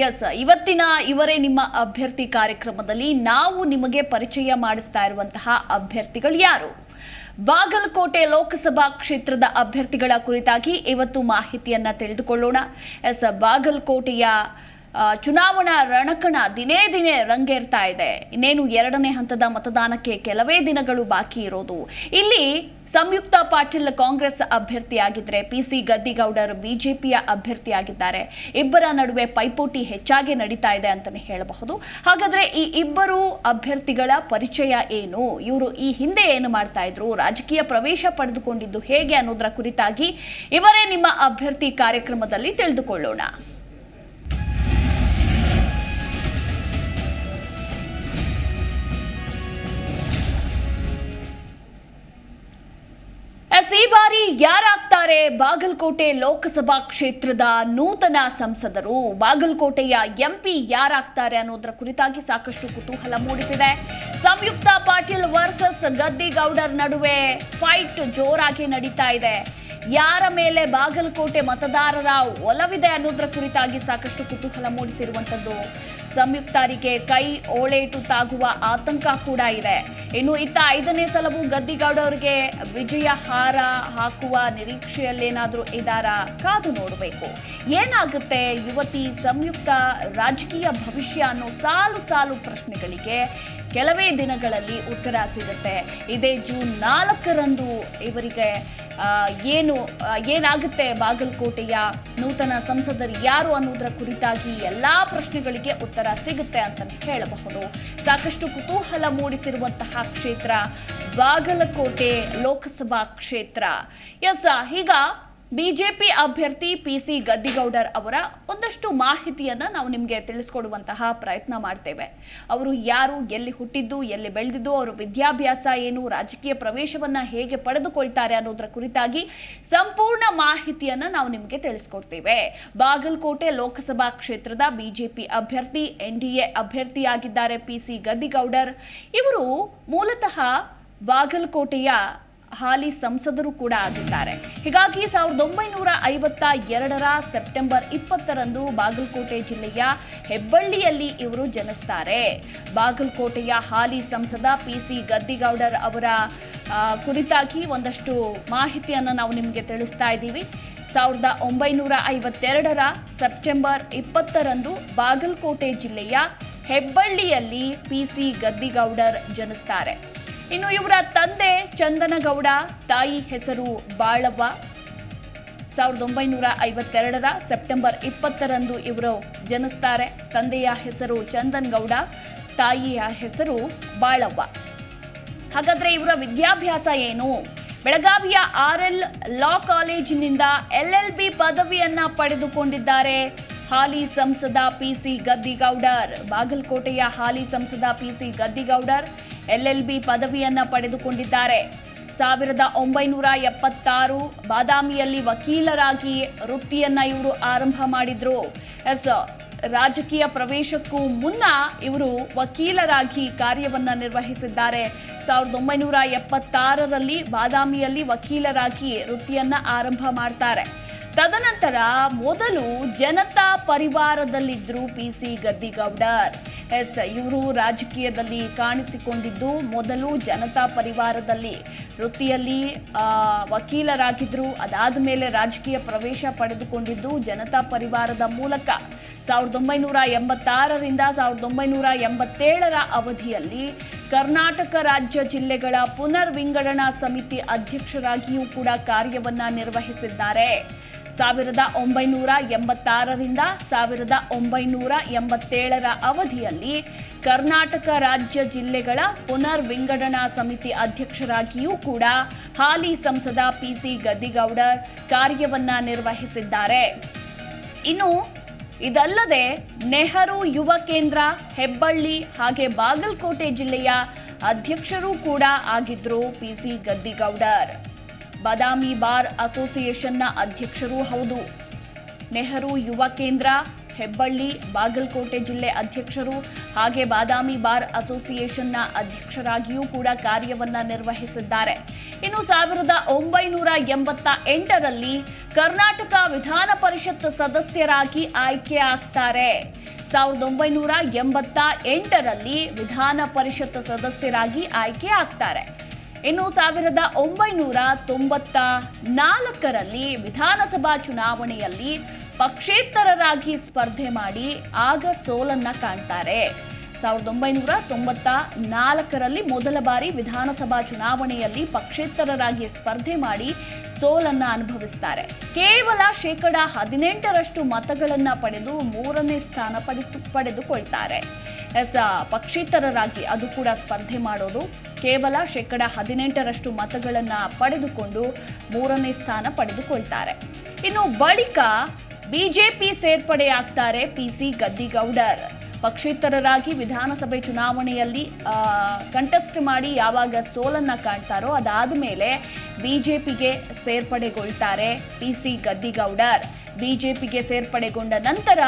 S ಇವತ್ತಿನ ಇವರೇ ನಿಮ್ಮ ಅಭ್ಯರ್ಥಿ ಕಾರ್ಯಕ್ರಮದಲ್ಲಿ ನಾವು ನಿಮಗೆ ಪರಿಚಯ ಮಾಡಿಸ್ತಾ ಇರುವಂತಹ ಅಭ್ಯರ್ಥಿಗಳು ಯಾರು? ಬಾಗಲಕೋಟೆ ಲೋಕಸಭಾ ಕ್ಷೇತ್ರದ ಅಭ್ಯರ್ಥಿಗಳ ಕುರಿತಾಗಿ ಇವತ್ತು ಮಾಹಿತಿಯನ್ನ ತಿಳಿದುಕೊಳ್ಳೋಣ. ಎಸ್ ಬಾಗಲಕೋಟೆಯ ಚುನಾವಣಾ ರಣಕಣ ದಿನೇ ದಿನೇ ರಂಗೇರ್ತಾ ಇದೆ. ಇನ್ನೇನು ಎರಡನೇ ಹಂತದ ಮತದಾನಕ್ಕೆ ಕೆಲವೇ ದಿನಗಳು ಬಾಕಿ ಇರೋದು. ಇಲ್ಲಿ ಸಂಯುಕ್ತ ಪಾಟೀಲ್ ಕಾಂಗ್ರೆಸ್ ಅಭ್ಯರ್ಥಿಯಾಗಿದ್ರೆ ಪಿ ಸಿ ಗದ್ದಿಗೌಡರು ಬಿಜೆಪಿಯ ಅಭ್ಯರ್ಥಿಯಾಗಿದ್ದಾರೆ. ಇಬ್ಬರ ನಡುವೆ ಪೈಪೋಟಿ ಹೆಚ್ಚಾಗಿ ನಡೀತಾ ಇದೆ ಅಂತಲೇ ಹೇಳಬಹುದು. ಹಾಗಾದ್ರೆ ಈ ಇಬ್ಬರು ಅಭ್ಯರ್ಥಿಗಳ ಪರಿಚಯ ಏನು? ಇವರು ಈ ಹಿಂದೆ ಏನು ಮಾಡ್ತಾ ಇದ್ರು? ರಾಜಕೀಯ ಪ್ರವೇಶ ಪಡೆದುಕೊಂಡಿದ್ದು ಹೇಗೆ ಅನ್ನೋದರ ಕುರಿತಾಗಿ ಇವರೇ ನಿಮ್ಮ ಅಭ್ಯರ್ಥಿ ಕಾರ್ಯಕ್ರಮದಲ್ಲಿ ತಿಳಿದುಕೊಳ್ಳೋಣ. ಈ ಬಾರಿ ಯಾರಾಗ್ತಾರೆ? ಬಾಗಲಕೋಟೆ ಲೋಕಸಭಾ ಕ್ಷೇತ್ರದ ನೂತನ ಸಂಸದರು. ಬಾಗಲಕೋಟೆಯ ಎಂಪಿ ಯಾರಾಗ್ತಾರೆ ಅನ್ನೋದರ ಕುರಿತಾಗಿ ಸಾಕಷ್ಟು ಕುತೂಹಲ ಮೂಡಿಸಿದೆ. ಸಂಯುಕ್ತ ಪಾಟೀಲ್ ವರ್ಸಸ್ ಗದ್ದಿಗೌಡರ್ ನಡುವೆ ಫೈಟ್ ಜೋರಾಗಿ ನಡೀತಾ ಇದೆ. ಯಾರ ಮೇಲೆ ಬಾಗಲಕೋಟೆ ಮತದಾರರ ಒಲವಿದೆ ಅನ್ನೋದರ ಕುರಿತಾಗಿ ಸಾಕಷ್ಟು ಕುತೂಹಲ ಮೂಡಿಸಿರುವಂತದ್ದು ಸಂಯುಕ್ತರಿಗೆ ಕೈ ಓಳೇಟು ತಾಗುವ ಆತಂಕ ಕೂಡ ಇದೆ. ಇನ್ನು ಇತ್ತ ಐದನೇ ಸಲವು ಗದ್ದಿಗೌಡ ಅವರಿಗೆ ವಿಜಯ ಹಾರ ಹಾಕುವ ನಿರೀಕ್ಷೆಯಲ್ಲೇನಾದರೂ ಇದಾರ? ಕಾದು ನೋಡಬೇಕು. ಏನಾಗುತ್ತೆ ಯುವತಿ ಸಂಯುಕ್ತ ರಾಜಕೀಯ ಭವಿಷ್ಯ ಅನ್ನೋ ಸಾಲು ಸಾಲು ಪ್ರಶ್ನೆಗಳಿಗೆ ಕೆಲವೇ ದಿನಗಳಲ್ಲಿ ಉತ್ತರ ಸಿಗುತ್ತೆ. ಇದೇ ಜೂನ್ ನಾಲ್ಕರಂದು ಇವರಿಗೆ ಏನು ಏನಾಗುತ್ತೆ ಬಾಗಲಕೋಟೆಯ ನೂತನ ಸಂಸದರು ಯಾರು ಅನ್ನೋದರ ಕುರಿತಾಗಿ ಎಲ್ಲ ಪ್ರಶ್ನೆಗಳಿಗೆ ಉತ್ತರ ಸಿಗುತ್ತೆ ಅಂತ ಹೇಳಬಹುದು. ಸಾಕಷ್ಟು ಕುತೂಹಲ ಮೂಡಿಸಿರುವಂತಹ ಕ್ಷೇತ್ರ ಬಾಗಲಕೋಟೆ ಲೋಕಸಭಾ ಕ್ಷೇತ್ರ. ಎಸ್ ಈಗ ಬಿಜೆಪಿ ಅಭ್ಯರ್ಥಿ ಪಿ ಸಿ ಗದ್ದಿಗೌಡರ್ ಅವರ ಒಂದಷ್ಟು ಮಾಹಿತಿಯನ್ನು ನಾವು ನಿಮಗೆ ತಿಳಿಸ್ಕೊಡುವಂತಹ ಪ್ರಯತ್ನ ಮಾಡ್ತೇವೆ. ಅವರು ಯಾರು, ಎಲ್ಲಿ ಹುಟ್ಟಿದ್ದು, ಎಲ್ಲಿ ಬೆಳೆದಿದ್ದು, ಅವರ ವಿದ್ಯಾಭ್ಯಾಸ ಏನು, ರಾಜಕೀಯ ಪ್ರವೇಶವನ್ನು ಹೇಗೆ ಪಡೆದುಕೊಳ್ತಾರೆ ಅನ್ನೋದರ ಕುರಿತಾಗಿ ಸಂಪೂರ್ಣ ಮಾಹಿತಿಯನ್ನು ನಾವು ನಿಮಗೆ ತಿಳಿಸ್ಕೊಡ್ತೇವೆ. ಬಾಗಲಕೋಟೆ ಲೋಕಸಭಾ ಕ್ಷೇತ್ರದ ಬಿಜೆಪಿ ಅಭ್ಯರ್ಥಿ, ಎನ್ ಡಿ ಎ ಅಭ್ಯರ್ಥಿಯಾಗಿದ್ದಾರೆ ಪಿ ಸಿ ಗದ್ದಿಗೌಡರ್. ಇವರು ಮೂಲತಃ ಬಾಗಲಕೋಟೆಯ ಹಾಲಿ ಸಂಸದರು ಕೂಡ ಆಗಿದ್ದಾರೆ. ಹೀಗಾಗಿ ಸಾವಿರದ ಒಂಬೈನೂರ ಐವತ್ತ ಎರಡರ ಸೆಪ್ಟೆಂಬರ್ ಇಪ್ಪತ್ತರಂದು ಬಾಗಲಕೋಟೆ ಜಿಲ್ಲೆಯ ಹೆಬ್ಬಳ್ಳಿಯಲ್ಲಿ ಇವರು ಜನಿಸ್ತಾರೆ. ಬಾಗಲಕೋಟೆಯ ಹಾಲಿ ಸಂಸದ ಪಿ ಸಿ ಗದ್ದಿಗೌಡರ್ ಅವರ ಕುರಿತಾಗಿ ಒಂದಷ್ಟು ಮಾಹಿತಿಯನ್ನು ನಾವು ನಿಮಗೆ ತಿಳಿಸ್ತಾ ಇದ್ದೀವಿ. ಸಾವಿರದ ಒಂಬೈನೂರ ಐವತ್ತೆರಡರ ಸೆಪ್ಟೆಂಬರ್ ಇಪ್ಪತ್ತರಂದು ಬಾಗಲಕೋಟೆ ಜಿಲ್ಲೆಯ ಹೆಬ್ಬಳ್ಳಿಯಲ್ಲಿ ಪಿ ಸಿ ಗದ್ದಿಗೌಡರ್ ಜನಿಸ್ತಾರೆ. ಇನ್ನು ಇವರ ತಂದೆ ಚಂದನಗೌಡ, ತಾಯಿ ಹೆಸರು ಬಾಳವ್ವ. ಸಾವಿರದ ಒಂಬೈನೂರ ಐವತ್ತೆರಡರ ಸೆಪ್ಟೆಂಬರ್ ಇಪ್ಪತ್ತರಂದು ಇವರು ಜನಿಸ್ತಾರೆ. ತಂದೆಯ ಹೆಸರು ಚಂದನ್ ಗೌಡ ತಾಯಿಯ ಹೆಸರು ಬಾಳವ್ವ. ಹಾಗಾದ್ರೆ ಇವರ ವಿದ್ಯಾಭ್ಯಾಸ ಏನು? ಬೆಳಗಾವಿಯ ಆರ್ ಎಲ್ ಲಾ ಕಾಲೇಜಿನಿಂದ ಎಲ್ ಎಲ್ ಬಿ ಪದವಿಯನ್ನ ಪಡೆದುಕೊಂಡಿದ್ದಾರೆ. ಹಾಲಿ ಸಂಸದ ಪಿ ಸಿ ಗದ್ದಿಗೌಡರ್. ಬಾಗಲಕೋಟೆಯ ಹಾಲಿ ಸಂಸದ ಪಿ ಸಿ ಗದ್ದಿಗೌಡರ್. ಎಲ್ ಪದವಿಯನ್ನು ಬಿ ಪದವಿಯನ್ನ ಪಡೆದುಕೊಂಡಿದ್ದಾರೆ. ಸಾವಿರದ ಒಂಬೈನೂರ ಎಪ್ಪತ್ತಾರು ಬಾದಾಮಿಯಲ್ಲಿ ವಕೀಲರಾಗಿ ವೃತ್ತಿಯನ್ನ ಇವರು ಆರಂಭ ಮಾಡಿದ್ರು. ಎಸ್, ರಾಜಕೀಯ ಪ್ರವೇಶಕ್ಕೂ ಮುನ್ನ ಇವರು ವಕೀಲರಾಗಿ ಕಾರ್ಯವನ್ನ ನಿರ್ವಹಿಸಿದ್ದಾರೆ. ಸಾವಿರದ ಒಂಬೈನೂರ ಎಪ್ಪತ್ತಾರರಲ್ಲಿ ಬಾದಾಮಿಯಲ್ಲಿ ವಕೀಲರಾಗಿ ವೃತ್ತಿಯನ್ನ ಆರಂಭ ಮಾಡ್ತಾರೆ. ತದನಂತರ ಮೊದಲು ಜನತಾ ಪರಿವಾರದಲ್ಲಿದ್ದರು ಪಿ ಸಿ ಗದ್ದಿಗೌಡರ್. ಎಸ್, ಇವರು ರಾಜಕೀಯದಲ್ಲಿ ಕಾಣಿಸಿಕೊಂಡಿದ್ದು ಮೊದಲು ಜನತಾ ಪರಿವಾರದಲ್ಲಿ. ವೃತ್ತಿಯಲ್ಲಿ ವಕೀಲರಾಗಿದ್ದರು ಅದಾದ ಮೇಲೆ ರಾಜಕೀಯ ಪ್ರವೇಶ ಪಡೆದುಕೊಂಡಿದ್ದು ಜನತಾ ಪರಿವಾರದ ಮೂಲಕ. ಸಾವಿರದ ಒಂಬೈನೂರ ಎಂಬತ್ತಾರರಿಂದ ಸಾವಿರದ ಒಂಬೈನೂರ ಎಂಬತ್ತೇಳರ ಅವಧಿಯಲ್ಲಿ ಕರ್ನಾಟಕ ರಾಜ್ಯ ಜಿಲ್ಲೆಗಳ ಪುನರ್ ವಿಂಗಡಣಾ ಸಮಿತಿ ಅಧ್ಯಕ್ಷರಾಗಿಯೂ ಕೂಡ ಕಾರ್ಯವನ್ನು ನಿರ್ವಹಿಸಿದ್ದಾರೆ. ಸಾವಿರದ ಒಂಬೈನೂರ ಎಂಬತ್ತಾರರಿಂದ ಸಾವಿರದ ಒಂಬೈನೂರ ಎಂಬತ್ತೇಳರ ಅವಧಿಯಲ್ಲಿ ಕರ್ನಾಟಕ ರಾಜ್ಯ ಜಿಲ್ಲೆಗಳ ಪುನರ್ ವಿಂಗಡಣಾ ಸಮಿತಿ ಅಧ್ಯಕ್ಷರಾಗಿಯೂ ಕೂಡ ಹಾಲಿ ಸಂಸದ ಪಿ ಸಿ ಗದ್ದಿಗೌಡರ್ ಕಾರ್ಯವನ್ನ ನಿರ್ವಹಿಸಿದ್ದಾರೆ. ಇನ್ನು ಇದಲ್ಲದೆ ನೆಹರು ಯುವ ಕೇಂದ್ರ, ಹೆಬ್ಬಳ್ಳಿ ಹಾಗೆ ಬಾಗಲಕೋಟೆ ಜಿಲ್ಲೆಯ ಅಧ್ಯಕ್ಷರೂ ಕೂಡ ಆಗಿದ್ರು P C Gaddigoudar. Badami bar ಅಸೋಸಿಯೇಷನ್ನ ಅಧ್ಯಕ್ಷರೂ ಹೌದು. ನೆಹರು ಯುವ ಕೇಂದ್ರ, ಹೆಬ್ಬಳ್ಳಿ, ಬಾಗಲಕೋಟೆ ಜಿಲ್ಲೆ ಅಧ್ಯಕ್ಷರು ಹಾಗೆ ಬಾದಾಮಿ ಬಾರ್ ಅಸೋಸಿಯೇಷನ್ನ ಅಧ್ಯಕ್ಷರಾಗಿಯೂ ಕೂಡ ಕಾರ್ಯವನ್ನು ನಿರ್ವಹಿಸಿದ್ದಾರೆ. ಇನ್ನು ಸಾವಿರದ ಒಂಬೈನೂರ ಎಂಬತ್ತ ಎಂಟರಲ್ಲಿ ಕರ್ನಾಟಕ ವಿಧಾನ ಪರಿಷತ್ ಸದಸ್ಯರಾಗಿ ಆಯ್ಕೆ ಆಗ್ತಾರೆ. ಸಾವಿರದ ಒಂಬೈನೂರ ಎಂಬತ್ತ ಎಂಟರಲ್ಲಿ ವಿಧಾನ ಪರಿಷತ್ ಸದಸ್ಯರಾಗಿ ಆಯ್ಕೆ ಆಗ್ತಾರೆ. ಇನ್ನು ಸಾವಿರದ ಒಂಬೈನೂರ ತೊಂಬತ್ತ ನಾಲ್ಕರಲ್ಲಿ ವಿಧಾನಸಭಾ ಚುನಾವಣೆಯಲ್ಲಿ ಪಕ್ಷೇತರರಾಗಿ ಸ್ಪರ್ಧೆ ಮಾಡಿ ಆಗ ಸೋಲನ್ನ ಕಾಣ್ತಾರೆ. ಸಾವಿರದ ಒಂಬೈನೂರ ತೊಂಬತ್ತ ನಾಲ್ಕರಲ್ಲಿ ಮೊದಲ ಬಾರಿ ವಿಧಾನಸಭಾ ಚುನಾವಣೆಯಲ್ಲಿ ಪಕ್ಷೇತರರಾಗಿ ಸ್ಪರ್ಧೆ ಮಾಡಿ ಸೋಲನ್ನ ಅನುಭವಿಸ್ತಾರೆ. ಕೇವಲ ಶೇಕಡ ಹದಿನೆಂಟರಷ್ಟು ಮತಗಳನ್ನ ಪಡೆದು ಮೂರನೇ ಸ್ಥಾನ ಪಡೆದು, ಪಡೆದುಕೊಳ್ತಾರೆ. ಎಸ್ ಪಕ್ಷೇತರರಾಗಿ ಅದು ಕೂಡ ಸ್ಪರ್ಧೆ ಮಾಡೋದು. ಕೇವಲ ಶೇಕಡ ಹದಿನೆಂಟರಷ್ಟು ಮತಗಳನ್ನು ಪಡೆದುಕೊಂಡು ಮೂರನೇ ಸ್ಥಾನ ಪಡೆದುಕೊಳ್ತಾರೆ. ಇನ್ನು ಬಳಿಕ ಬಿಜೆಪಿ ಸೇರ್ಪಡೆಯಾಗ್ತಾರೆ ಪಿ ಸಿ ಗದ್ದಿಗೌಡರ್. ಪಕ್ಷೇತರರಾಗಿ ವಿಧಾನಸಭೆ ಚುನಾವಣೆಯಲ್ಲಿ ಕಂಟೆಸ್ಟ್ ಮಾಡಿ ಯಾವಾಗ ಸೋಲನ್ನ ಕಾಣ್ತಾರೋ ಅದಾದ ಮೇಲೆ ಬಿಜೆಪಿಗೆ ಸೇರ್ಪಡೆಗೊಳ್ತಾರೆ ಪಿ ಸಿ ಗದ್ದಿಗೌಡರ್. ಬಿಜೆಪಿಗೆ ಸೇರ್ಪಡೆಗೊಂಡ ನಂತರ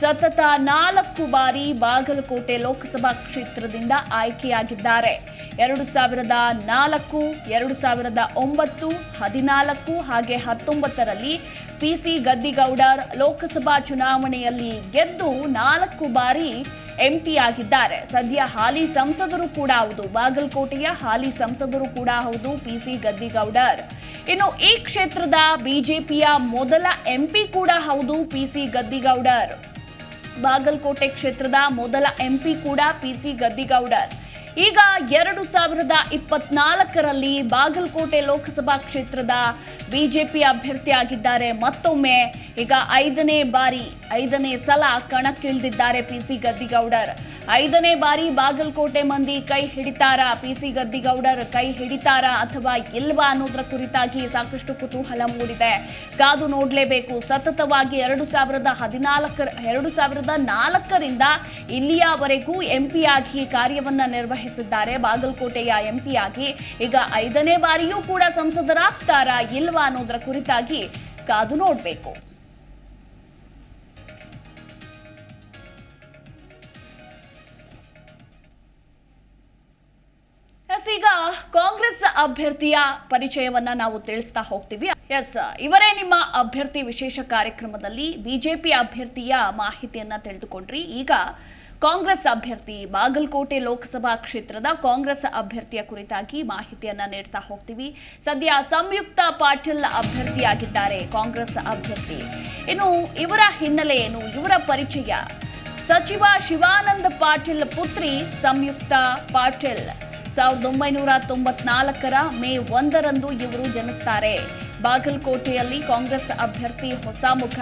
ಸತತ ನಾಲ್ಕು ಬಾರಿ ಬಾಗಲಕೋಟೆ ಲೋಕಸಭಾ ಕ್ಷೇತ್ರದಿಂದ ಆಯ್ಕೆಯಾಗಿದ್ದಾರೆ. ಎರಡು ಸಾವಿರದ ನಾಲ್ಕು, ಎರಡು ಸಾವಿರದ ಒಂಬತ್ತು, ಹದಿನಾಲ್ಕು ಹಾಗೆ ಹತ್ತೊಂಬತ್ತರಲ್ಲಿ ಪಿ ಸಿ ಗದ್ದಿಗೌಡರ್ ಲೋಕಸಭಾ ಚುನಾವಣೆಯಲ್ಲಿ ಗೆದ್ದು ನಾಲ್ಕು ಬಾರಿ ಎಂಪಿ ಆಗಿದ್ದಾರೆ. ಸದ್ಯ ಹಾಲಿ ಸಂಸದರು ಕೂಡ ಹೌದು. ಬಾಗಲಕೋಟೆಯ ಹಾಲಿ ಸಂಸದರು ಕೂಡ ಹೌದು ಪಿ ಸಿ ಗದ್ದಿಗೌಡರ್. ಇನ್ನು ಈ ಕ್ಷೇತ್ರದ ಬಿಜೆಪಿಯ ಮೊದಲ ಎಂಪಿ ಕೂಡ ಹೌದು, ಪಿ ಸಿ ಗದ್ದಿಗೌಡರ್. ಬಾಗಲಕೋಟೆ ಕ್ಷೇತ್ರದ ಮೊದಲ ಎಂಪಿ ಕೂಡ ಪಿ ಸಿ ಗದ್ದಿಗೌಡರ್. ಈಗ ಎರಡು ಸಾವಿರದ ಇಪ್ಪತ್ನಾಲ್ಕರಲ್ಲಿ ಬಾಗಲಕೋಟೆ ಲೋಕಸಭಾ ಕ್ಷೇತ್ರದ ಬಿಜೆಪಿ ಅಭ್ಯರ್ಥಿಯಾಗಿದ್ದಾರೆ. ಮತ್ತೊಮ್ಮೆ ಈಗ ಐದನೇ ಬಾರಿ, ಐದನೇ ಸಲ ಕಣಕ್ಕಿಳಿದಿದ್ದಾರೆ ಪಿ ಸಿ ಗದ್ದಿಗೌಡರ್. ಐದನೇ ಬಾರಿ ಬಾಗಲಕೋಟೆ ಮಂದಿ ಕೈ ಹಿಡಿತಾರ? ಪಿ ಸಿ ಗದ್ದಿಗೌಡರ್ ಕೈ ಹಿಡಿತಾರ ಅಥವಾ ಇಲ್ವಾ ಅನ್ನೋದ್ರ ಕುರಿತಾಗಿ ಸಾಕಷ್ಟು ಕುತೂಹಲ ಮೂಡಿದೆ. ಕಾದು ನೋಡಲೇಬೇಕು. ಸತತವಾಗಿ ಎರಡು ಸಾವಿರದ ಹದಿನಾಲ್ಕರ ಎರಡು ಸಾವಿರದ ನಾಲ್ಕರಿಂದ ಇಲ್ಲಿಯವರೆಗೂ ಎಂಪಿ ಆಗಿ ಕಾರ್ಯವನ್ನ ನಿರ್ವಹಿಸಿದ್ದಾರೆ. ಬಾಗಲಕೋಟೆಯ ಎಂಪಿಯಾಗಿ ಈಗ ಐದನೇ ಬಾರಿಯೂ ಕೂಡ ಸಂಸದರಾಗ್ತಾರ, ಇಲ್ವಾ? ಅನ್ನೋದ್ರ ಕುರಿತಾಗಿ ಕಾದು ನೋಡಬೇಕು. ಈಗ ಕಾಂಗ್ರೆಸ್ ಅಭ್ಯರ್ಥಿಯ ಪರಿಚಯವನ್ನ ನಾವು ತಿಳಿಸ್ತಾ ಹೋಗ್ತೀವಿ. ಎಸ್, ಇವರೇ ನಿಮ್ಮ ಅಭ್ಯರ್ಥಿ ವಿಶೇಷ ಕಾರ್ಯಕ್ರಮದಲ್ಲಿ ಬಿಜೆಪಿ ಅಭ್ಯರ್ಥಿಯ ಮಾಹಿತಿಯನ್ನ ತಿಳಿದುಕೊಂಡ್ರಿ. ಈಗ ಕಾಂಗ್ರೆಸ್ ಅಭ್ಯರ್ಥಿ ಬಾಗಲಕೋಟೆ ಲೋಕಸಭಾ ಕ್ಷೇತ್ರದ ಕಾಂಗ್ರೆಸ್ ಅಭ್ಯರ್ಥಿಯ ಕುರಿತಾಗಿ ಮಾಹಿತಿಯನ್ನ ನೀಡ್ತಾ ಹೋಗ್ತೀವಿ. ಸದ್ಯ ಸಂಯುಕ್ತ ಪಾಟೀಲ್ ಅಭ್ಯರ್ಥಿಯಾಗಿದ್ದಾರೆ ಕಾಂಗ್ರೆಸ್ ಅಭ್ಯರ್ಥಿ. ಇನ್ನು ಇವರ ಹಿನ್ನೆಲೆ ಏನು ಇವರ ಪರಿಚಯ ಸಚಿವ ಶಿವಾನಂದ ಪಾಟೀಲ್ ಪುತ್ರಿ ಸಂಯುಕ್ತ ಪಾಟೀಲ್. ಸಾವಿರದ ಒಂಬೈನೂರ ತೊಂಬತ್ನಾಲ್ಕರ ಮೇ ಒಂದರಂದು ಇವರು ಜನಿಸ್ತಾರೆ. ಬಾಗಲಕೋಟೆಯಲ್ಲಿ ಕಾಂಗ್ರೆಸ್ ಅಭ್ಯರ್ಥಿ ಹೊಸ ಮುಖ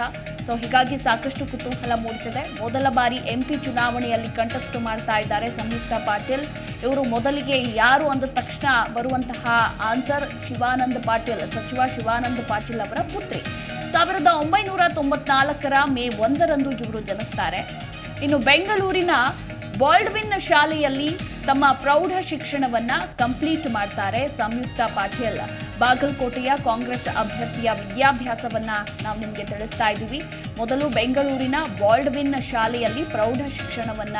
ಸೊ ಹೀಗಾಗಿ ಸಾಕಷ್ಟು ಕುತೂಹಲ ಮೂಡಿಸಿದೆ. ಮೊದಲ ಬಾರಿ ಎಂಪಿ ಚುನಾವಣೆಯಲ್ಲಿ ಕಂಟೆಸ್ಟ್ ಮಾಡ್ತಾ ಇದ್ದಾರೆ ಸಂಯುಕ್ತ ಪಾಟೀಲ್. ಇವರು ಮೊದಲಿಗೆ ಯಾರು ಅಂದ ತಕ್ಷಣ ಬರುವಂತಹ ಆನ್ಸರ್ ಶಿವಾನಂದ ಪಾಟೀಲ್, ಸಚಿವ ಶಿವಾನಂದ ಪಾಟೀಲ್ ಅವರ ಪುತ್ರಿ. ಸಾವಿರದ ಒಂಬೈನೂರ ತೊಂಬತ್ನಾಲ್ಕರ ಮೇ ಒಂದರಂದು ಇವರು ಜನಿಸ್ತಾರೆ. ಇನ್ನು ಬೆಂಗಳೂರಿನ ಬಾಲ್ಡ್ವಿನ್ ಶಾಲೆಯಲ್ಲಿ ತಮ್ಮ ಪ್ರೌಢ ಶಿಕ್ಷಣವನ್ನ ಕಂಪ್ಲೀಟ್ ಮಾಡ್ತಾರೆ ಸಂಯುಕ್ತ ಪಾಟೀಲ್. ಬಾಗಲಕೋಟೆಯ ಕಾಂಗ್ರೆಸ್ ಅಭ್ಯರ್ಥಿಯ ವಿದ್ಯಾಭ್ಯಾಸವನ್ನ ನಾವು ನಿಮಗೆ ತಿಳಿಸ್ತಾ ಇದ್ದೀವಿ. ಮೊದಲು ಬೆಂಗಳೂರಿನ ಬಾಲ್ಡ್ವಿನ್ ಶಾಲೆಯಲ್ಲಿ ಪ್ರೌಢ ಶಿಕ್ಷಣವನ್ನ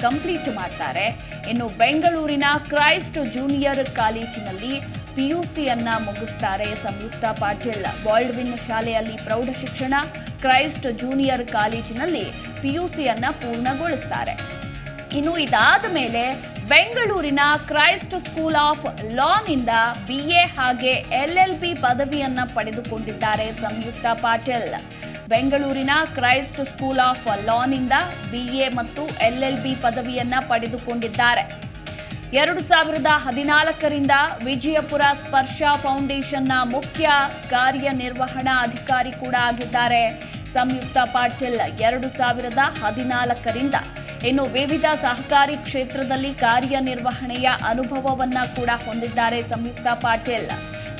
ಕಂಪ್ಲೀಟ್ ಮಾಡ್ತಾರೆ. ಇನ್ನು ಬೆಂಗಳೂರಿನ ಕ್ರೈಸ್ಟ್ ಜೂನಿಯರ್ ಕಾಲೇಜಿನಲ್ಲಿ ಪಿಯುಸಿಯನ್ನ ಮುಗಿಸ್ತಾರೆ ಸಂಯುಕ್ತ ಪಾಟೀಲ್. ಬಾಲ್ಡ್ವಿನ್ ಶಾಲೆಯಲ್ಲಿ ಪ್ರೌಢ ಶಿಕ್ಷಣ, ಕ್ರೈಸ್ಟ್ ಜೂನಿಯರ್ ಕಾಲೇಜಿನಲ್ಲಿ ಪಿಯುಸಿಯನ್ನ ಪೂರ್ಣಗೊಳಿಸ್ತಾರೆ. ಇನ್ನು ಇದಾದ ಮೇಲೆ ಬೆಂಗಳೂರಿನ ಕ್ರೈಸ್ಟ್ ಸ್ಕೂಲ್ ಆಫ್ ಲಾನಿಂದ ಬಿ ಎ ಹಾಗೆ ಎಲ್ ಎಲ್ ಬಿ ಪದವಿಯನ್ನ ಪಡೆದುಕೊಂಡಿದ್ದಾರೆ ಸಂಯುಕ್ತ ಪಾಟೀಲ್. ಬೆಂಗಳೂರಿನ ಕ್ರೈಸ್ಟ್ ಸ್ಕೂಲ್ ಆಫ್ ಲಾನಿಂದ ಬಿ ಎ ಮತ್ತು ಎಲ್ ಎಲ್ ಬಿ ಪದವಿಯನ್ನ ಪಡೆದುಕೊಂಡಿದ್ದಾರೆ. ಎರಡು ಸಾವಿರದ ಹದಿನಾಲ್ಕರಿಂದ ವಿಜಯಪುರ ಸ್ಪರ್ಶ ಫೌಂಡೇಶನ್ನ ಮುಖ್ಯ ಕಾರ್ಯನಿರ್ವಹಣಾ ಅಧಿಕಾರಿ ಕೂಡ ಆಗಿದ್ದಾರೆ. ಸಂಯುಕ್ತ ಪಾಟೀಲ್ ಎರಡು ಸಾವಿರದ ಹದಿನಾಲ್ಕರಿಂದ ಇನ್ನು ವಿವಿಧ ಸಹಕಾರಿ ಕ್ಷೇತ್ರದಲ್ಲಿ ಕಾರ್ಯನಿರ್ವಹಣೆಯ ಅನುಭವವನ್ನ ಕೂಡ ಹೊಂದಿದ್ದಾರೆ ಸಂಯುಕ್ತ ಪಾಟೀಲ್.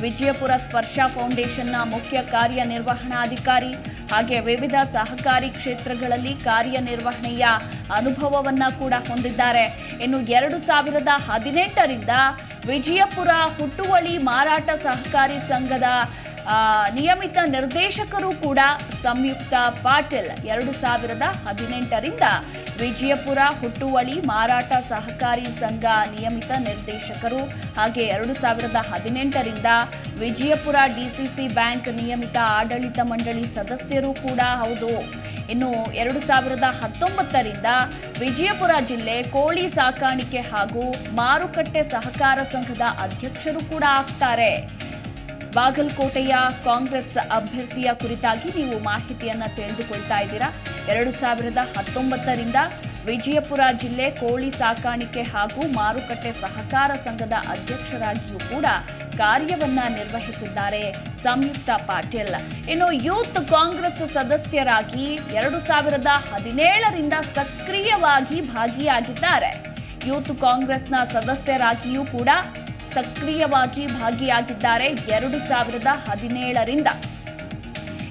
ವಿಜಯಪುರ ಸ್ಪರ್ಶ ಫೌಂಡೇಶನ್ನ ಮುಖ್ಯ ಕಾರ್ಯನಿರ್ವಹಣಾಧಿಕಾರಿ ಹಾಗೆ ವಿವಿಧ ಸಹಕಾರಿ ಕ್ಷೇತ್ರಗಳಲ್ಲಿ ಕಾರ್ಯನಿರ್ವಹಣೆಯ ಅನುಭವವನ್ನ ಕೂಡ ಹೊಂದಿದ್ದಾರೆ. ಇನ್ನು ಎರಡು ಸಾವಿರದ ಹದಿನೆಂಟರಿಂದ ವಿಜಯಪುರ ಹುಟ್ಟುವಳಿ ಮಾರಾಟ ಸಹಕಾರಿ ಸಂಘದ ನಿಯಮಿತ ನಿರ್ದೇಶಕರು ಕೂಡ ಸಂಯುಕ್ತ ಪಾಟೀಲ್. ಎರಡು ಸಾವಿರದ ಹದಿನೆಂಟರಿಂದ ವಿಜಯಪುರ ಹುಟ್ಟುವಳಿ ಮಾರಾಟ ಸಹಕಾರಿ ಸಂಘ ನಿಯಮಿತ ನಿರ್ದೇಶಕರು ಹಾಗೆ ಎರಡು ಸಾವಿರದ ಹದಿನೆಂಟರಿಂದ ವಿಜಯಪುರ ಡಿಸಿಸಿ ಬ್ಯಾಂಕ್ ನಿಯಮಿತ ಆಡಳಿತ ಮಂಡಳಿ ಸದಸ್ಯರು ಕೂಡ ಹೌದು. ಇನ್ನು ಎರಡು ಸಾವಿರದ ಹತ್ತೊಂಬತ್ತರಿಂದ ವಿಜಯಪುರ ಜಿಲ್ಲೆ ಕೋಳಿ ಸಾಕಾಣಿಕೆ ಹಾಗೂ ಮಾರುಕಟ್ಟೆ ಸಹಕಾರ ಸಂಘದ ಅಧ್ಯಕ್ಷರು ಕೂಡ ಆಗ್ತಾರೆ. ಬಾಗಲಕೋಟೆಯ ಕಾಂಗ್ರೆಸ್ ಅಭ್ಯರ್ಥಿಯ ಕುರಿತಾಗಿ ನೀವು ಮಾಹಿತಿಯನ್ನು ತಿಳಿದುಕೊಳ್ತಾ ಇದ್ದೀರಾ? ಎರಡು ಸಾವಿರದ ಹತ್ತೊಂಬತ್ತರಿಂದ ವಿಜಯಪುರ ಜಿಲ್ಲೆ ಕೋಳಿ ಸಾಕಾಣಿಕೆ ಹಾಗೂ ಮಾರುಕಟ್ಟೆ ಸಹಕಾರ ಸಂಘದ ಅಧ್ಯಕ್ಷರಾಗಿಯೂ ಕೂಡ ಕಾರ್ಯವನ್ನ ನಿರ್ವಹಿಸಿದ್ದಾರೆ ಸಂಯುಕ್ತ ಪಾಟೀಲ್. ಇನ್ನು ಯೂತ್ ಕಾಂಗ್ರೆಸ್ ಸದಸ್ಯರಾಗಿ ಎರಡು ಸಾವಿರದ ಹದಿನೇಳರಿಂದ ಸಕ್ರಿಯವಾಗಿ ಭಾಗಿಯಾಗಿದ್ದಾರೆ. ಯೂತ್ ಕಾಂಗ್ರೆಸ್ನ ಸದಸ್ಯರಾಗಿಯೂ ಕೂಡ ಸಕ್ರಿಯವಾಗಿ ಭಾಗಿಯಾಗಿದ್ದಾರೆ ಎರಡು ಸಾವಿರದ ಹದಿನೇಳರಿಂದ.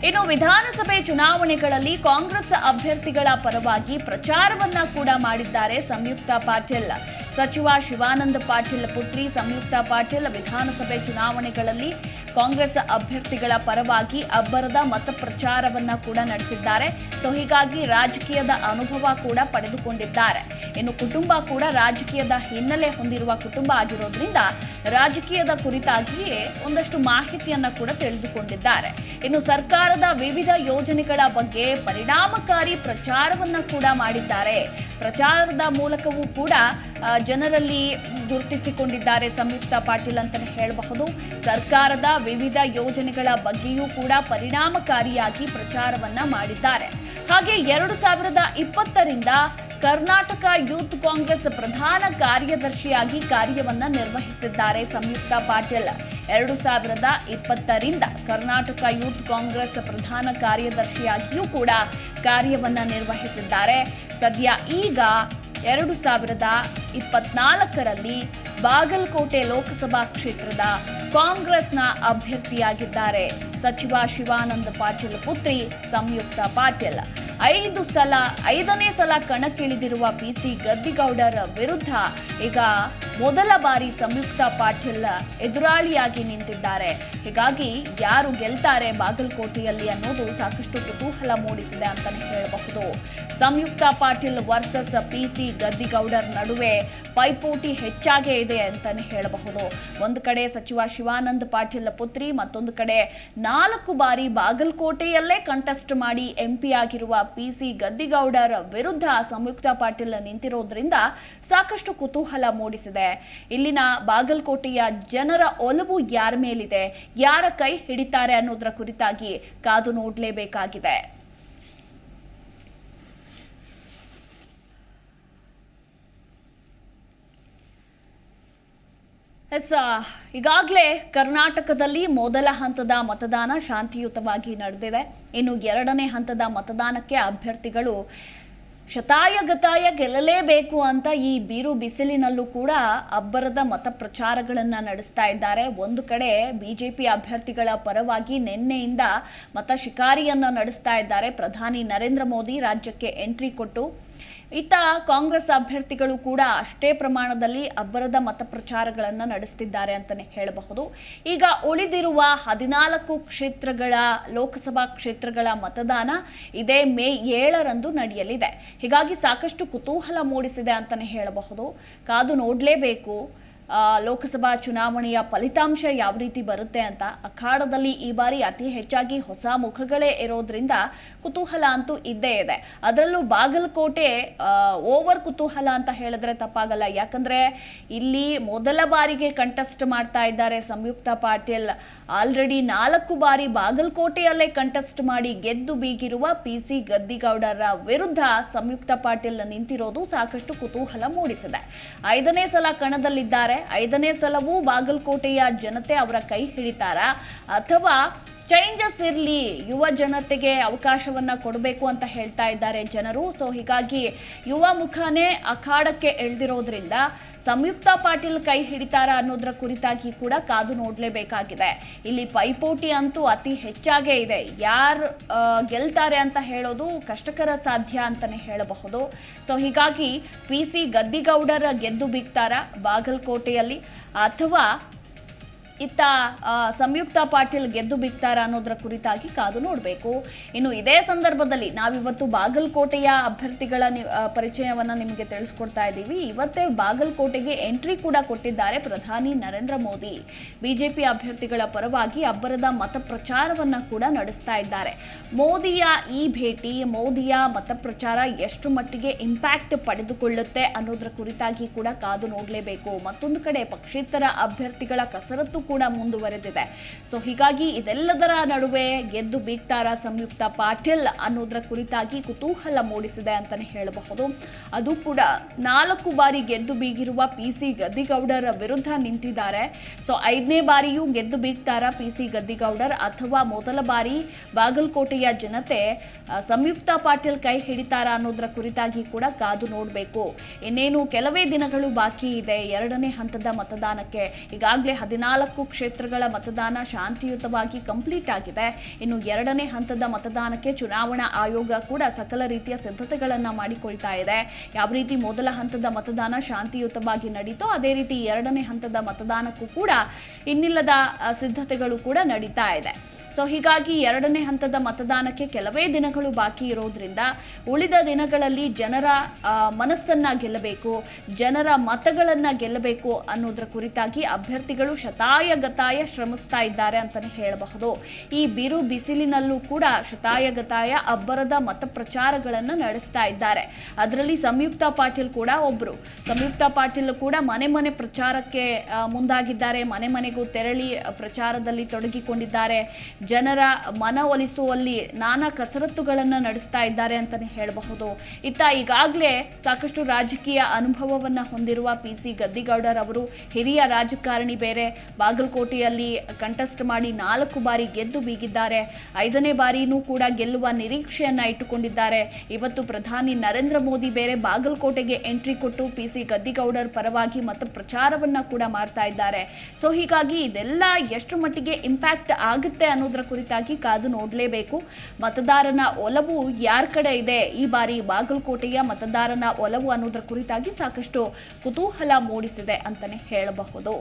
ಇನ್ನು ವಿಧಾನಸಭೆ ಚುನಾವಣೆಗಳಲ್ಲಿ ಕಾಂಗ್ರೆಸ್ ಅಭ್ಯರ್ಥಿಗಳ ಪರವಾಗಿ ಪ್ರಚಾರವನ್ನ ಕೂಡ ಮಾಡಿದ್ದಾರೆ ಸಂಯುಕ್ತ ಪಾಟೀಲ್. ಸಚಿವ ಶಿವಾನಂದ ಪಾಟೀಲ್ ಪುತ್ರಿ ಸಂಯುಕ್ತ ಪಾಟೀಲ್ ವಿಧಾನಸಭೆ ಚುನಾವಣೆಗಳಲ್ಲಿ ಕಾಂಗ್ರೆಸ್ ಅಭ್ಯರ್ಥಿಗಳ ಪರವಾಗಿ ಅಬ್ಬರದ ಮತ ಪ್ರಚಾರವನ್ನ ಕೂಡ ನಡೆಸಿದ್ದಾರೆ. ಸೊ, ಹೀಗಾಗಿ ರಾಜಕೀಯದ ಅನುಭವ ಕೂಡ ಪಡೆದುಕೊಂಡಿದ್ದಾರೆ. ಇನ್ನು ಕುಟುಂಬ ಕೂಡ ರಾಜಕೀಯದ ಹಿನ್ನೆಲೆ ಹೊಂದಿರುವ ಕುಟುಂಬ ಆಗಿರೋದ್ರಿಂದ ರಾಜಕೀಯದ ಕುರಿತಾಗಿಯೇ ಒಂದಷ್ಟು ಮಾಹಿತಿಯನ್ನ ಕೂಡ ತಿಳಿದುಕೊಂಡಿದ್ದಾರೆ. ಇನ್ನು ಸರ್ಕಾರದ ವಿವಿಧ ಯೋಜನೆಗಳ ಬಗ್ಗೆ ಪರಿಣಾಮಕಾರಿ ಪ್ರಚಾರವನ್ನ ಕೂಡ ಮಾಡಿದ್ದಾರೆ. ಪ್ರಚಾರದ ಮೂಲಕವೂ ಕೂಡ ಜನರಲ್ಲಿ ಗುರುತಿಸಿಕೊಂಡಿದ್ದಾರೆ. ಸಂಯುಕ್ತ ಪಾಟೀಲ್ ಅಂತಲೇ ಹೇಳಬಹುದು, ಸರ್ಕಾರದ ವಿವಿಧ ಯೋಜನೆಗಳ ಬಗ್ಗೆಯೂ ಕೂಡ ಪರಿಣಾಮಕಾರಿಯಾಗಿ ಪ್ರಚಾರವನ್ನ ಮಾಡಿದ್ದಾರೆ. ಹಾಗೆ ಎರಡು ಸಾವಿರದ ಇಪ್ಪತ್ತರಿಂದ ಕರ್ನಾಟಕ ಯೂತ್ ಕಾಂಗ್ರೆಸ್ ಪ್ರಧಾನ ಕಾರ್ಯದರ್ಶಿಯಾಗಿ ಕಾರ್ಯವನ್ನ ನಿರ್ವಹಿಸಿದ್ದಾರೆ ಸಂಯುಕ್ತ ಪಾಟೀಲ್. ಎರಡು ಸಾವಿರದ ಇಪ್ಪತ್ತರಿಂದ ಕರ್ನಾಟಕ ಯೂತ್ ಕಾಂಗ್ರೆಸ್ ಪ್ರಧಾನ ಕಾರ್ಯದರ್ಶಿಯಾಗಿಯೂ ಕೂಡ ಕಾರ್ಯವನ್ನ ನಿರ್ವಹಿಸಿದ್ದಾರೆ. ಸದ್ಯ ಈಗ ಎರಡು ಸಾವಿರದ ಇಪ್ಪತ್ನಾಲ್ಕರಲ್ಲಿ ಬಾಗಲಕೋಟೆ ಲೋಕಸಭಾ ಕ್ಷೇತ್ರದ ಕಾಂಗ್ರೆಸ್ನ ಅಭ್ಯರ್ಥಿಯಾಗಿದ್ದಾರೆ. ಸಚಿವ ಶಿವಾನಂದ ಪಾಟೀಲ್ ಪುತ್ರಿ ಸಂಯುಕ್ತ ಪಾಟೀಲ್. ಐದು ಸಲ, ಐದನೇ ಸಲ ಕಣಕ್ಕಿಳಿದಿರುವ ಪಿಸಿ ಗದ್ದಿಗೌಡರ ವಿರುದ್ಧ ಈಗ ಮೊದಲ ಬಾರಿ ಸಂಯುಕ್ತ ಪಾಟೀಲ್ ಎದುರಾಳಿಯಾಗಿ ನಿಂತಿದ್ದಾರೆ. ಹೀಗಾಗಿ ಯಾರು ಗೆಲ್ತಾರೆ ಬಾಗಲಕೋಟೆಯಲ್ಲಿ ಅನ್ನೋದು ಸಾಕಷ್ಟು ಕುತೂಹಲ ಮೂಡಿಸಿದೆ ಅಂತಲೇ ಹೇಳಬಹುದು. ಸಂಯುಕ್ತ ಪಾಟೀಲ್ ವರ್ಸಸ್ ಪಿಸಿ ಗದ್ದಿಗೌಡರ್ ನಡುವೆ ಪೈಪೋಟಿ ಹೆಚ್ಚಾಗೇ ಇದೆ ಅಂತಾನೆ ಹೇಳಬಹುದು. ಒಂದು ಕಡೆ ಸಚಿವ ಶಿವಾನಂದ ಪಾಟೀಲ್ ಪುತ್ರಿ, ಮತ್ತೊಂದು ಕಡೆ ನಾಲ್ಕು ಬಾರಿ ಬಾಗಲಕೋಟೆಯಲ್ಲೇ ಕಂಟೆಸ್ಟ್ ಮಾಡಿ ಎಂಪಿ ಆಗಿರುವ ಪಿಸಿ ಗದ್ದಿಗೌಡರ್ ವಿರುದ್ಧ ಸಂಯುಕ್ತ ಪಾಟೀಲ್ ನಿಂತಿರೋದ್ರಿಂದ ಸಾಕಷ್ಟು ಕುತೂಹಲ ಮೂಡಿಸಿದೆ. ಇಲ್ಲಿನ ಬಾಗಲಕೋಟೆಯ ಜನರ ಒಲವು ಯಾರ ಮೇಲಿದೆ? ಯಾರ ಕೈ ಹಿಡಿತಾರೆ ಅನ್ನೋದರ ಕುರಿತಾಗಿ ಕಾದು ನೋಡಲೇಬೇಕಾಗಿದೆ. ಎಸ್ ಈಗಾಗಲೇ ಕರ್ನಾಟಕದಲ್ಲಿ ಮೊದಲ ಹಂತದ ಮತದಾನ ಶಾಂತಿಯುತವಾಗಿ ನಡೆದಿದೆ. ಇನ್ನು ಎರಡನೇ ಹಂತದ ಮತದಾನಕ್ಕೆ ಅಭ್ಯರ್ಥಿಗಳು ಶತಾಯಗತಾಯ ಗೆಲ್ಲಲೇಬೇಕು ಅಂತ ಈ ಬೀರು ಬಿಸಿಲಿನಲ್ಲೂ ಕೂಡ ಅಬ್ಬರದ ಮತ ಪ್ರಚಾರಗಳನ್ನು ನಡೆಸ್ತಾ ಇದ್ದಾರೆ. ಒಂದು ಕಡೆ ಬಿಜೆಪಿ ಅಭ್ಯರ್ಥಿಗಳ ಪರವಾಗಿ ನಿನ್ನೆಯಿಂದ ಮತ ಶಿಕಾರಿಯನ್ನು ನಡೆಸ್ತಾ ಇದ್ದಾರೆ. ಪ್ರಧಾನಿ ನರೇಂದ್ರ ಮೋದಿ ರಾಜ್ಯಕ್ಕೆ ಎಂಟ್ರಿ ಕೊಟ್ಟು ಇತ್ತ ಕಾಂಗ್ರೆಸ್ ಅಭ್ಯರ್ಥಿಗಳು ಕೂಡ ಅಷ್ಟೇ ಪ್ರಮಾಣದಲ್ಲಿ ಅಬ್ಬರದ ಮತ ಪ್ರಚಾರಗಳನ್ನು ನಡೆಸ್ತಿದ್ದಾರೆ ಅಂತಲೇ ಹೇಳಬಹುದು. ಈಗ ಉಳಿದಿರುವ ಹದಿನಾಲ್ಕು ಕ್ಷೇತ್ರಗಳ ಲೋಕಸಭಾ ಕ್ಷೇತ್ರಗಳ ಮತದಾನ ಇದೇ ಮೇ ಏಳರಂದು ನಡೆಯಲಿದೆ. ಹೀಗಾಗಿ ಸಾಕಷ್ಟು ಕುತೂಹಲ ಮೂಡಿಸಿದೆ ಅಂತಲೇ ಹೇಳಬಹುದು. ಕಾದು ನೋಡಲೇಬೇಕು. ಲೋಕಸಭಾ ಚುನಾವಣೆಯ ಫಲಿತಾಂಶ ಯಾವ ರೀತಿ ಬರುತ್ತೆ ಅಂತ ಅಖಾಡದಲ್ಲಿ ಈ ಬಾರಿ ಅತಿ ಹೆಚ್ಚಾಗಿ ಹೊಸ ಮುಖಗಳೇ ಇರೋದ್ರಿಂದ ಕುತೂಹಲ ಅಂತೂ ಇದ್ದೇ ಇದೆ. ಅದರಲ್ಲೂ ಬಾಗಲಕೋಟೆ ಓವರ್ ಕುತೂಹಲ ಅಂತ ಹೇಳಿದ್ರೆ ತಪ್ಪಾಗಲ್ಲ. ಯಾಕಂದ್ರೆ ಇಲ್ಲಿ ಮೊದಲ ಬಾರಿಗೆ ಕಂಟೆಸ್ಟ್ ಮಾಡ್ತಾ ಇದ್ದಾರೆ ಸಂಯುಕ್ತ ಪಾಟೀಲ್. ಆಲ್ರೆಡಿ ನಾಲ್ಕು ಬಾರಿ ಬಾಗಲಕೋಟೆಯಲ್ಲೇ ಕಂಟೆಸ್ಟ್ ಮಾಡಿ ಗೆದ್ದು ಬೀಗಿರುವ ಪಿ ಸಿ ಗದ್ದಿಗೌಡರ ವಿರುದ್ಧ ಸಂಯುಕ್ತ ಪಾಟೀಲ್ ನಿಂತಿರೋದು ಸಾಕಷ್ಟು ಕುತೂಹಲ ಮೂಡಿಸಿದೆ. ಐದನೇ ಸಲ ಕಣದಲ್ಲಿದ್ದಾರೆ. ಐದನೇ ಸಲವೂ ಬಾಗಲಕೋಟೆಯ ಜನತೆ ಅವರ ಕೈ ಹಿಡಿತಾರ. ಅಥವಾ ಚೇಂಜಸ್ ಇರಲಿ, ಯುವ ಜನತೆಗೆ ಅವಕಾಶವನ್ನ ಕೊಡಬೇಕು ಅಂತ ಹೇಳ್ತಾ ಇದ್ದಾರೆ ಜನರು. ಸೊ ಹೀಗಾಗಿ ಯುವ ಮುಖನೇ ಅಖಾಡಕ್ಕೆ ಎಳೆದಿರೋದ್ರಿಂದ ಸಂಯುಕ್ತ ಪಾಟೀಲ್ ಕೈ ಹಿಡಿತಾರ ಅನ್ನೋದ್ರ ಕುರಿತಾಗಿ ಕೂಡ ಕಾದು ನೋಡಲೇಬೇಕಾಗಿದೆ. ಇಲ್ಲಿ ಪೈಪೋಟಿ ಅಂತೂ ಅತಿ ಹೆಚ್ಚಾಗೇ ಇದೆ. ಯಾರು ಗೆಲ್ತಾರೆ ಅಂತ ಹೇಳೋದು ಕಷ್ಟಕರ ಸಾಧ್ಯ ಅಂತಲೇ ಹೇಳಬಹುದು. ಸೊ ಹೀಗಾಗಿ ಪಿ ಸಿ ಗದ್ದಿಗೌಡರ ಗೆದ್ದು ಬಿಗ್ತಾರ? ಬಾಗಲಕೋಟೆಯಲ್ಲಿ? ಅಥವಾ ಇತ್ತ ಸಂಯುಕ್ತ ಪಾಟೀಲ್ ಗೆದ್ದು ಬಿಡ್ತಾರ ಅನ್ನೋದರ ಕುರಿತಾಗಿ ಕಾದು ನೋಡಬೇಕು. ಇನ್ನು ಇದೇ ಸಂದರ್ಭದಲ್ಲಿ ನಾವಿವತ್ತು ಬಾಗಲಕೋಟೆಯ ಅಭ್ಯರ್ಥಿಗಳ ಪರಿಚಯವನ್ನ ನಿಮಗೆ ತಿಳಿಸ್ಕೊಡ್ತಾ ಇದ್ದೀವಿ. ಇವತ್ತೇ ಬಾಗಲಕೋಟೆಗೆ ಎಂಟ್ರಿ ಕೂಡ ಕೊಟ್ಟಿದ್ದಾರೆ ಪ್ರಧಾನಿ ನರೇಂದ್ರ ಮೋದಿ. ಬಿಜೆಪಿ ಅಭ್ಯರ್ಥಿಗಳ ಪರವಾಗಿ ಅಬ್ಬರದ ಮತ ಪ್ರಚಾರವನ್ನು ಕೂಡ ನಡೆಸ್ತಾ ಇದ್ದಾರೆ. ಮೋದಿಯ ಈ ಭೇಟಿ, ಮೋದಿಯ ಮತ ಪ್ರಚಾರ ಎಷ್ಟು ಮಟ್ಟಿಗೆ ಇಂಪ್ಯಾಕ್ಟ್ ಪಡೆದುಕೊಳ್ಳುತ್ತೆ ಅನ್ನೋದರ ಕುರಿತಾಗಿ ಕೂಡ ಕಾದು ನೋಡಲೇಬೇಕು. ಮತ್ತೊಂದು ಕಡೆ ಪಕ್ಷೇತರ ಅಭ್ಯರ್ಥಿಗಳ ಕಸರತ್ತು ಕೂಡ ಮುಂದುವರೆದಿದೆ. ಸೊ ಹೀಗಾಗಿ ಇದೆಲ್ಲದರ ನಡುವೆ ಗೆದ್ದು ಬೀಗ್ತಾರ ಸಂಯುಕ್ತ ಪಾಟೀಲ್ ಅನ್ನೋದ್ರ ಕುರಿತಾಗಿ ಕುತೂಹಲ ಮೂಡಿಸಿದೆ ಅಂತಾನೆ ಹೇಳಬಹುದು. ಅದು ಕೂಡ ನಾಲ್ಕು ಬಾರಿ ಗೆದ್ದು ಬೀಗಿರುವ ಪಿ ಸಿ ಗದ್ದಿಗೌಡರ ವಿರುದ್ಧ ನಿಂತಿದ್ದಾರೆ. ಸೊ ಐದನೇ ಬಾರಿಯೂ ಗೆದ್ದು ಬೀಗ್ತಾರ ಪಿ ಸಿ ಗದ್ದಿಗೌಡರ್. ಅಥವಾ ಮೊದಲ ಬಾರಿ ಬಾಗಲಕೋಟೆಯ ಜನತೆ ಸಂಯುಕ್ತ ಪಾಟೀಲ್ ಕೈ ಹಿಡಿತಾರ ಅನ್ನೋದ್ರ ಕುರಿತಾಗಿ ಕೂಡ ಕಾದು ನೋಡಬೇಕು. ಇನ್ನೇನು ಕೆಲವೇ ದಿನಗಳು ಬಾಕಿ ಇದೆ. ಎರಡನೇ ಹಂತದ ಮತದಾನಕ್ಕೆ ಈಗಾಗಲೇ ಹದಿನಾಲ್ಕು ಕ್ಷೇತ್ರಗಳ ಮತದಾನ ಶಾಂತಿಯುತವಾಗಿ ಕಂಪ್ಲೀಟ್ ಆಗಿದೆ. ಇನ್ನು ಎರಡನೇ ಹಂತದ ಮತದಾನಕ್ಕೆ ಚುನಾವಣಾ ಆಯೋಗ ಕೂಡ ಸಕಲ ರೀತಿಯ ಸಿದ್ಧತೆಗಳನ್ನು ಮಾಡಿಕೊಳ್ತಾ ಇದೆ. ಯಾವ ರೀತಿ ಮೊದಲ ಹಂತದ ಮತದಾನ ಶಾಂತಿಯುತವಾಗಿ ನಡೀತೋ ಅದೇ ರೀತಿ ಎರಡನೇ ಹಂತದ ಮತದಾನಕ್ಕೂ ಕೂಡ ಇನ್ನಿಲ್ಲದ ಸಿದ್ಧತೆಗಳು ಕೂಡ ನಡೀತಾ ಇದೆ. ಸೊ ಹೀಗಾಗಿ ಎರಡನೇ ಹಂತದ ಮತದಾನಕ್ಕೆ ಕೆಲವೇ ದಿನಗಳು ಬಾಕಿ ಇರೋದ್ರಿಂದ ಉಳಿದ ದಿನಗಳಲ್ಲಿ ಜನರ ಮನಸ್ಸನ್ನ ಗೆಲ್ಲಬೇಕು, ಜನರ ಮತಗಳನ್ನ ಗೆಲ್ಲಬೇಕು ಅನ್ನೋದ್ರ ಕುರಿತಾಗಿ ಅಭ್ಯರ್ಥಿಗಳು ಶತಾಯ ಗತಾಯ ಶ್ರಮಿಸ್ತಾ ಇದ್ದಾರೆ ಅಂತಾನೆ ಹೇಳಬಹುದು. ಈ ಬಿರು ಬಿಸಿಲಿನಲ್ಲೂ ಕೂಡ ಶತಾಯ ಗತಾಯ ಅಬ್ಬರದ ಮತ ಪ್ರಚಾರಗಳನ್ನು ನಡೆಸ್ತಾ ಇದ್ದಾರೆ. ಅದರಲ್ಲಿ ಸಂಯುಕ್ತ ಪಾಟೀಲ್ ಕೂಡ ಒಬ್ರು. ಸಂಯುಕ್ತ ಪಾಟೀಲ್ ಕೂಡ ಮನೆ ಮನೆ ಪ್ರಚಾರಕ್ಕೆ ಮುಂದಾಗಿದ್ದಾರೆ. ಮನೆ ಮನೆಗೂ ತೆರಳಿ ಪ್ರಚಾರದಲ್ಲಿ ತೊಡಗಿಕೊಂಡಿದ್ದಾರೆ. ಜನರ ಮನವೊಲಿಸುವಲ್ಲಿ ನಾನಾ ಕಸರತ್ತುಗಳನ್ನು ನಡೆಸ್ತಾ ಇದ್ದಾರೆ ಅಂತಲೇ ಹೇಳಬಹುದು. ಇತ್ತ ಈಗಾಗಲೇ ಸಾಕಷ್ಟು ರಾಜಕೀಯ ಅನುಭವವನ್ನ ಹೊಂದಿರುವ ಪಿ ಸಿ ಗದ್ದಿಗೌಡರ್ ಅವರು ಹಿರಿಯ ರಾಜಕಾರಣಿ ಬೇರೆ. ಬಾಗಲಕೋಟೆಯಲ್ಲಿ ಕಂಟೆಸ್ಟ್ ಮಾಡಿ ನಾಲ್ಕು ಬಾರಿ ಗೆದ್ದು ಬೀಗಿದ್ದಾರೆ. ಐದನೇ ಬಾರಿನೂ ಕೂಡ ಗೆಲ್ಲುವ ನಿರೀಕ್ಷೆಯನ್ನು ಇಟ್ಟುಕೊಂಡಿದ್ದಾರೆ. ಇವತ್ತು ಪ್ರಧಾನಿ ನರೇಂದ್ರ ಮೋದಿ ಬೇರೆ ಬಾಗಲಕೋಟೆಗೆ ಎಂಟ್ರಿ ಕೊಟ್ಟು ಪಿ ಸಿ ಗದ್ದಿಗೌಡರ್ ಪರವಾಗಿ ಮತ ಪ್ರಚಾರವನ್ನ ಕೂಡ ಮಾಡ್ತಾ ಇದ್ದಾರೆ. ಸೊ ಹೀಗಾಗಿ ಇದೆಲ್ಲ ಎಷ್ಟು ಮಟ್ಟಿಗೆ ಇಂಪ್ಯಾಕ್ಟ್ ಆಗುತ್ತೆ ಕುರಿತಾಗಿ ಕಾದು ನೋಡಲೇಬೇಕು. ಮತದಾರನ ಒಲವು ಯಾರ ಕಡೆ ಇದೆ? ಈ ಬಾರಿ ಬಾಗಲಕೋಟೆಯ ಮತದಾರನ ಒಲವು ಅನ್ನೋದರ ಕುರಿತಾಗಿ ಸಾಕಷ್ಟು ಕುತೂಹಲ ಮೂಡಿಸಿದೆ ಅಂತಾನೆ ಹೇಳಬಹುದು.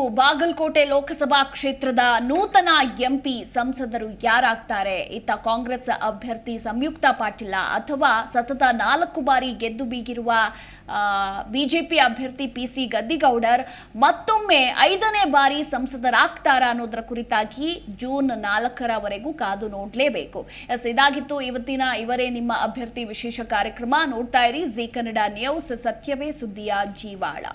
ನೋಡಬೇಕು ಬಾಗಲಕೋಟೆ ಲೋಕಸಭಾ ಕ್ಷೇತ್ರದ ನೂತನ ಎಂಪಿ ಸಂಸದರು ಯಾರಾಗ್ತಾರೆ? ಇತ್ತ ಕಾಂಗ್ರೆಸ್ ಅಭ್ಯರ್ಥಿ ಸಂಯುಕ್ತ ಪಾಟೀಲ ಅಥವಾ ಸತತ ನಾಲ್ಕು ಬಾರಿ ಗೆದ್ದು ಬೀಗಿರುವ ಬಿಜೆಪಿ ಅಭ್ಯರ್ಥಿ ಪಿ ಸಿ ಗದ್ದಿಗೌಡರ್ ಮತ್ತೊಮ್ಮೆ ಐದನೇ ಬಾರಿ ಸಂಸದರಾಗ್ತಾರಾ ಅನ್ನೋದರ ಕುರಿತಾಗಿ ಜೂನ್ ನಾಲ್ಕರವರೆಗೂ ಕಾದು ನೋಡಲೇಬೇಕು. ಎಸ್, ಇದಾಗಿತ್ತು. ಇವತ್ತಿನ ಇವರೇ ನಿಮ್ಮ ಅಭ್ಯರ್ಥಿ ವಿಶೇಷ ಕಾರ್ಯಕ್ರಮ. ನೋಡ್ತಾ ಇರಿ. ಜಿ ಕನ್ನಡ ನ್ಯೂಸ್, ಸತ್ಯವೇ ಸುದ್ದಿಯ ಜೀವಾಳ.